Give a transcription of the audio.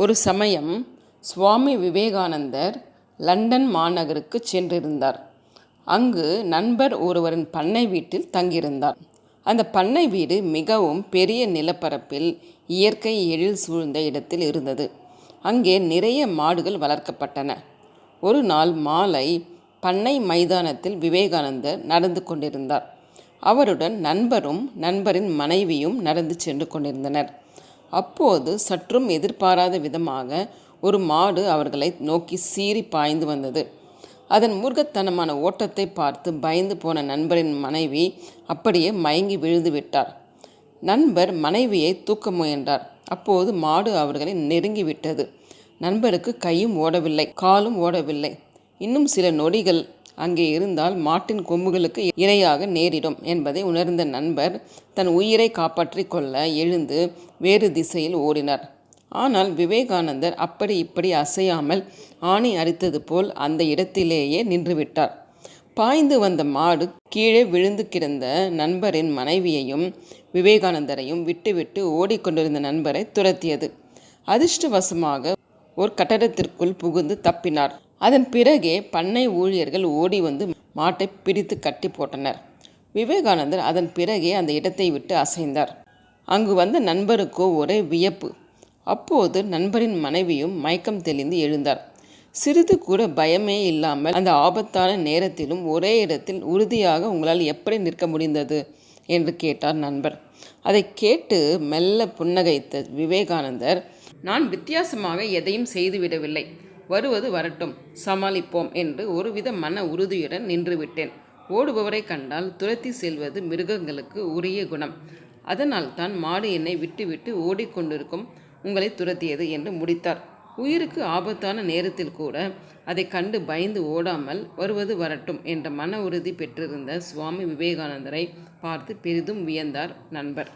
ஒரு சமயம் சுவாமி விவேகானந்தர் லண்டன் மாநகருக்கு சென்றிருந்தார். அங்கு நண்பர் ஒருவரின் பண்ணை வீட்டில் தங்கியிருந்தார். அந்த பண்ணை வீடு மிகவும் பெரிய நிலப்பரப்பில் இயற்கை எழில் சூழ்ந்த இடத்தில் இருந்தது. அங்கே நிறைய மாடுகள் வளர்க்கப்பட்டன. ஒரு நாள் மாலை பண்ணை மைதானத்தில் விவேகானந்தர் நடந்து கொண்டிருந்தார். அவருடன் நண்பரும் நண்பரின் மனைவியும் நடந்து சென்று கொண்டிருந்தனர். அப்போது சற்றும் எதிர்பாராத விதமாக ஒரு மாடு அவர்களை நோக்கி சீறி பாய்ந்து வந்தது. அதன் மூர்க்கத்தனமான ஓட்டத்தை பார்த்து பயந்து போன நண்பரின் மனைவி அப்படியே மயங்கி விழுந்து விட்டார். நண்பர் மனைவியை தூக்க முயன்றார். அப்போது மாடு அவர்களை நெருங்கி விட்டது. நண்பருக்கு கையும் ஓடவில்லை காலும் ஓடவில்லை. இன்னும் சில நொடிகள் அங்கே இருந்தால் மாட்டின் கொம்புகளுக்கு இரையாக நேரிடும் என்பதை உணர்ந்த நண்பர் தன் உயிரை காப்பாற்றிக் கொள்ள எழுந்து வேறு திசையில் ஓடினார். ஆனால் விவேகானந்தர் அப்படி இப்படி அசையாமல் ஆணி அரித்தது போல் அந்த இடத்திலேயே நின்றுவிட்டார். பாய்ந்து வந்த மாடு கீழே விழுந்து கிடந்த நண்பரின் மனைவியையும் விவேகானந்தரையும் விட்டுவிட்டு ஓடிக்கொண்டிருந்த நண்பரை துரத்தியது. அதிர்ஷ்டவசமாக ஒரு கட்டடத்திற்குள் புகுந்து தப்பினார். அதன் பிறகே பண்ணை ஊழியர்கள் ஓடி வந்து மாட்டை பிடித்து கட்டி போட்டனர். விவேகானந்தர் அதன் பிறகே அந்த இடத்தை விட்டு அசைந்தார். அங்கு வந்த நண்பருக்கோ ஒரே வியப்பு. அப்போது நண்பரின் மனைவியும் மயக்கம் தெளிந்து எழுந்தார். சிறிது கூட பயமே இல்லாமல் அந்த ஆபத்தான நேரத்திலும் ஒரே இடத்தில் உறுதியாக உங்களால் எப்படி நிற்க முடிந்தது? என்று கேட்டார் நண்பர். அதை கேட்டு மெல்ல புன்னகைத்த விவேகானந்தர் நான் வித்தியாசமாக எதையும் செய்துவிடவில்லை. வருவது வரட்டும் சமாளிப்போம் என்று ஒருவித மன உறுதியுடன் நின்றுவிட்டேன். ஓடுபவரை கண்டால் துரத்தி செல்வது மிருகங்களுக்கு உரிய குணம். அதனால்தான் மாடு என்னை விட்டுவிட்டு ஓடிக்கொண்டிருக்கும் உங்களை துரத்தியது என்று முடித்தார். உயிருக்கு ஆபத்தான நேரத்தில் கூட அதை கண்டு பயந்து ஓடாமல் வருவது வரட்டும் என்ற மன உறுதி பெற்றிருந்த சுவாமி விவேகானந்தரை பார்த்து பெரிதும் வியந்தார் நண்பர்.